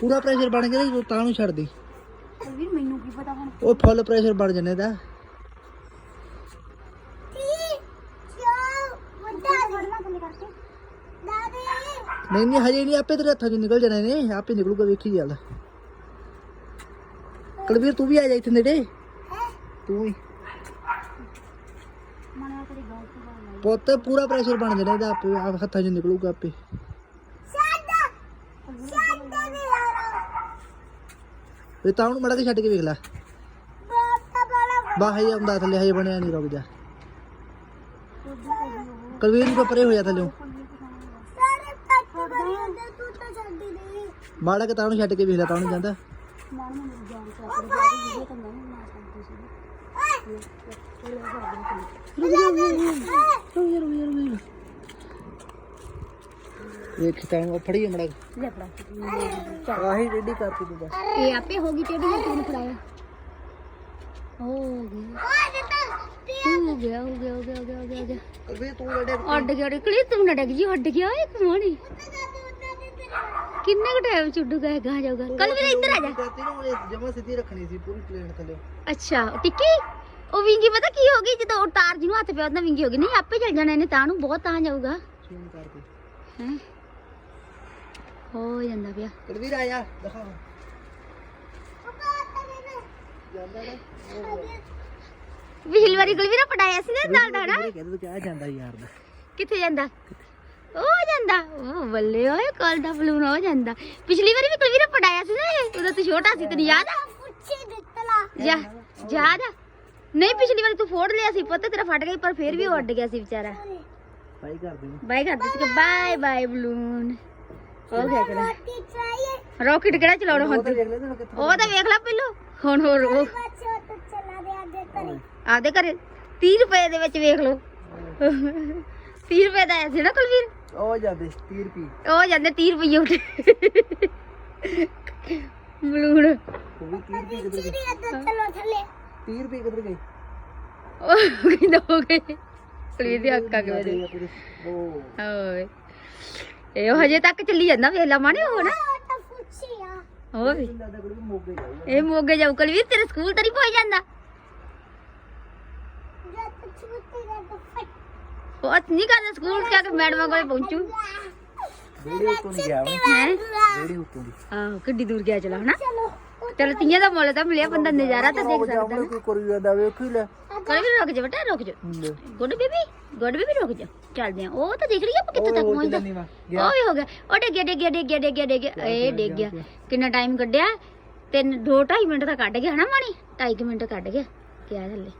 ਪੂਰਾ ਪ੍ਰੈਸ਼ਰ ਬਣ ਗਿਆ ਤੇ ਤਾਂ ਨੂੰ ਛੱਡ ਦੇ। ਵੀਰ ਮੈਨੂੰ ਕੀ ਪਤਾ ਹੁਣ? ਉਹ ਫੁੱਲ ਪ੍ਰੈਸ਼ਰ ਬਣ ਜਨੇ ਦਾ ਫੜਨਾ ਥੱਲੇ ਕਰਕੇ। ਨਹੀਂ ਨਹੀਂ ਹਜੇ ਨਹੀਂ ਆਪੇ ਤੇਰੇ ਹੱਥਾਂ ਚੋਂ ਨਿਕਲ ਜਾਣੇ ਨੇ। ਆਪੇ ਨਿਕਲੂਗਾ ਵੇਖੀ ਚੱਲ। ਕੁਲਵੀਰ ਤੂੰ ਵੀ ਆ ਜਾ ਇੱਥੇ ਨੇੜੇ। ਤੂੰ ਵੀ। ਮਨਵਾ ਤੇਰੀ ਗੱਲ ਤੋਂ ਬਾਅਦ ਪੁੱਤ ਪੂਰਾ ਪ੍ਰੈਸ਼ਰ ਬਣ ਜਾਣਾ ਇਹਦਾ ਆਪੇ ਆਪ ਹੱਥਾਂ 'ਚੋਂ ਨਿਕਲੂਗਾ ਆਪੇ। ਵੇ ਤਾਂ ਉਹਨੂੰ ਮੜਾ ਕੇ ਛੱਡ ਕੇ ਵੇਖ ਲੈ। ਬਾ ਹਜੇ ਆਉਂਦਾ ਥੱਲੇ, ਹਜੇ ਬਣਿਆ ਨਹੀਂ ਰੁਕ ਜਾ। ਕੁਲਵੀਰ ਨੂੰ ਪਰੇ ਹੋ ਜਾ ਥੱਲੇ। ਮਾੜਾ ਕੇ ਤਾਂ ਉਹਨੂੰ ਛੱਡ ਕੇ ਵੇਖ ਲੈ, ਤਾਂ ਉਹਨੂੰ ਜਾਂਦਾ। ਮਾਰ ਮੈਨੂੰ ਜਾਣ ਕੇ ਆਪਣੇ ਬਾਦੀ ਵੀਡੀਓ ਤਾਂ ਮੈਂ ਨਹੀਂ ਬਣਾ ਸਕਦੀ ਸੀ ਵੇਖ ਤਾਂ ਉਹ ਫੜੀ ਮੜਾ ਲੈ ਫੜਾ। ਆਹੀ ਰੈਡੀ ਕਰਤੀ ਤੂੰ ਬਸ। ਇਹ ਆਪੇ ਹੋ ਗਈ ਟੇਢੀ ਜਾਂ ਤੂੰ ਫੜਾਇਆ। ਹੋ ਗਿਆ ਹੋ ਗਿਆ ਹੋ ਗਿਆ ਹੋ ਗਿਆ ਹੋ ਗਿਆ ਹੋ ਗਿਆ ਹੋ ਗਿਆ। ਕੁਲਵੀਰ ਤੂੰ ਰੈਡੀ ਉੱਡ ਗਿਆ ਨਿਕਲੀ ਤੂੰ ਨਾ ਡਿੱਗ ਜੀ ਉੱਡ ਗਿਆ ਓਏ ਕਮਾਣੀ ਕਿੰਨੇ ਕੁ ਟਾਈਮ ਚ ਉੱਡੂਗਾ ਇਹ ਗਾਂ ਜਾਊਗਾ। ਕੱਲ ਵੀ ਇੱਧਰ ਆ ਜਾ। ਕਰਤੀ ਨੂੰ ਇਹ ਜਮਾ ਸਿੱਧੀ ਰੱਖਣੀ ਸੀ ਪੂਰੀ ਪਲੇਨ ਥੱਲੇ। ਅੱਛਾ ਟਿੱਕੀ? ਉਹ ਵਿੰਗੀ ਪਤਾ ਕੀ ਹੋ ਗਈ? ਜਦੋਂ ਉਹ ਤਾਰ ਜਿਹਨੂੰ ਹੱਥ ਪਿਆ ਉਹਦਾ ਵਿੰਗੀ ਹੋ ਗਈ। ਨਹੀਂ ਆਪੇ ਚੱਲ ਜਾਣਾ ਇਹਨੇ ਤਾਂ ਨੂੰ ਬਹੁਤ ਤਾਂ ਜਾਊਗਾ। ਹੈ? ਹੋ ਜਾਂਦਾ ਪਿਆ ਕੁਲਵੀਰ ਆ ਜਾ ਦਿਖਾ ਜਾਂਦਾ ਨਾ ਪਿਛਲੀ ਵਾਰੀ ਗੁਲਵੀਰਾ ਪੜਾਇਆ ਸੀ ਨਾ ਨਾਲ ਦਾੜਾ ਮੇਰੇ ਕਹਿੰਦੇ ਤੂੰ ਕਿਹਾ ਜਾਂਦਾ ਯਾਰ ਦਾ ਕਿੱਥੇ ਜਾਂਦਾ ਉਹ ਜਾਂਦਾ ਉਹ ਬੱਲੇ ਓਏ ਕੱਲ ਦਾ ਬਲੂਨ ਹੋ ਜਾਂਦਾ ਪਿਛਲੀ ਵਾਰੀ ਵੀ ਗੁਲਵੀਰਾ ਪੜਾਇਆ ਸੀ ਨਾ ਇਹ ਉਦੋਂ ਤੂੰ ਛੋਟਾ ਸੀ ਤੈਨੂੰ ਯਾਦ ਆ ਜਾ ਯਾਦ ਆ ਨਹੀਂ ਪਿਛਲੀ ਵਾਰੀ ਤੂੰ ਫੋੜ ਲਿਆ ਸੀ ਪੁੱਤ ਤੇਰਾ ਫਟ ਗਿਆ ਸੀ, ਪਰ ਫੇਰ ਵੀ ਉਹ ਉੱਡ ਗਿਆ ਸੀ ਵਿਚਾਰਾ ਬਾਈ ਕਰ ਦੇ ਬਾਈ ਕਰ ਦਿੱਤੀ ਕਿ ਬਾਏ ਬਾਏ ਬਲੂਨ ਹੋ ਗਿਆ ਤੇਰਾ ਰਾਕਟ ਕਿਹੜਾ ਚਲਾਉਣਾ ਹੁਣ ਤੂੰ? ਉਹ ਤਾਂ ਵੇਖ ਲੈ ਪਹਿਲੋਂ। ਹੁਣ ਹੋਰ ਉਹ ਆਪਦੇ ਘਰੇ। 30 ਰੁਪਏ ਦੇ ਵਿੱਚ ਵੇਖ ਲਓ। 30 ਰੁਪਏ ਦਾ ਆਇਆ ਸੀ ਨਾ ਕੁਲਵੀਰ? ਉਹ ਜਾਂਦੇ 30 ਰੁਪਏ। ਉਹ ਜਾਂਦੇ 30 ਰੁਪਏ ਉੱਠ ਬਲੂਨ ਉਹ ਵੀ 30 ਰੁਪਏ ਕਿੱਧਰ ਗਏ? 30 ਰੁਪਏ ਕਿੱਧਰ ਗਏ? ਉਹ ਕਿੰਨਾ ਹੋ ਗਏ। ਕੁਲਵੀਰ ਦੀ ਅੱਖਾਂ ਕਿਵੇਂ ਦੇ ਉਹ ਓਏ। ਇਹ ਉਹ ਹਜੇ ਤੱਕ ਚੱਲੀ ਜਾਂਦਾ ਵੇਖ ਲਾ ਮਾਣੇ ਉਹ ਨਾ। ਵੀ। ਜਾਊਗਾ। ਇਹ ਮੋਗੇ ਜਾਊ ਕੁਲਵੀਰ ਤੇਰੇ ਸਕੂਲ ਤਾਂ ਨਹੀਂ ਪਹੁੰਚ ਜਾਂਦਾ। ਉਹ ਨਹੀਂ ਕਰਦਾ ਸਕੂਲ ਜਾ ਕੇ ਮੈਡਮਾਂ ਕੋਲੇ ਪਹੁੰਚੂ। ਰੇੜੀ ਉੱਤੋਂ ਨਹੀਂ ਗਿਆ ਹੈ ਰੇੜੀ ਉੱਤੋਂ ਦੀ। ਆਹੋ ਕਿੱਡੀ ਦੂਰ ਗਿਆ ਚਲਾ ਹਨਾ। ਚਲ। ਤੀਆਂ ਦਾ ਮੁੱਲ ਤਾਂ ਮਿਲਿਆ ਬੰਦਾ ਨਜ਼ਾਰਾ ਤਾਂ ਦੇਖ ਸਕਦਾ ਨਾ। ਕੋਈ ਕਰੀ ਜਾਂਦਾ ਵੇਖ ਹੀ ਲੈ। ਕੋਈ ਵੀ ਰੁਕ ਜਾ ਬੇਟਾ ਰੁਕ ਜਾ। ਲੈ। ਗੁੱਡ ਬੇਬੀ ਗੁੱਡ ਬੇਬੀ ਰੁਕ ਜਾ। ਚੱਲਦੇ ਆ ਉਹ ਤਾਂ ਦੇਖ ਰਹੀ ਆਪਾਂ ਕਿੱਥੇ ਤੱਕ ਉਹ ਪਹੁੰਚਦਾ। ਚੱਲਣੀ ਵਾ। ਉਹ ਵੀ ਹੋ ਗਿਆ। ਉਹ ਡਿੱਗਿਆ ਡਿੱਗਿਆ ਡਿੱਗਿਆ ਡਿੱਗਿਆ ਡਿੱਗਿਆ। ਇਹ ਡਿੱਗ ਗਿਆ ਕਿੰਨਾ ਟਾਈਮ ਕੱਢਿਆ? ਤਿੰਨ ਦੋ ਢਾਈ ਮਿੰਟ ਦਾ ਕੱਢ ਗਿਆ ਹਨਾ ਮਾਣੀ ਢਾਈ ਕੁ ਮਿੰਟ ਕੱਢ ਗਿਆ। ਗਿਆ ਥੱਲੇ।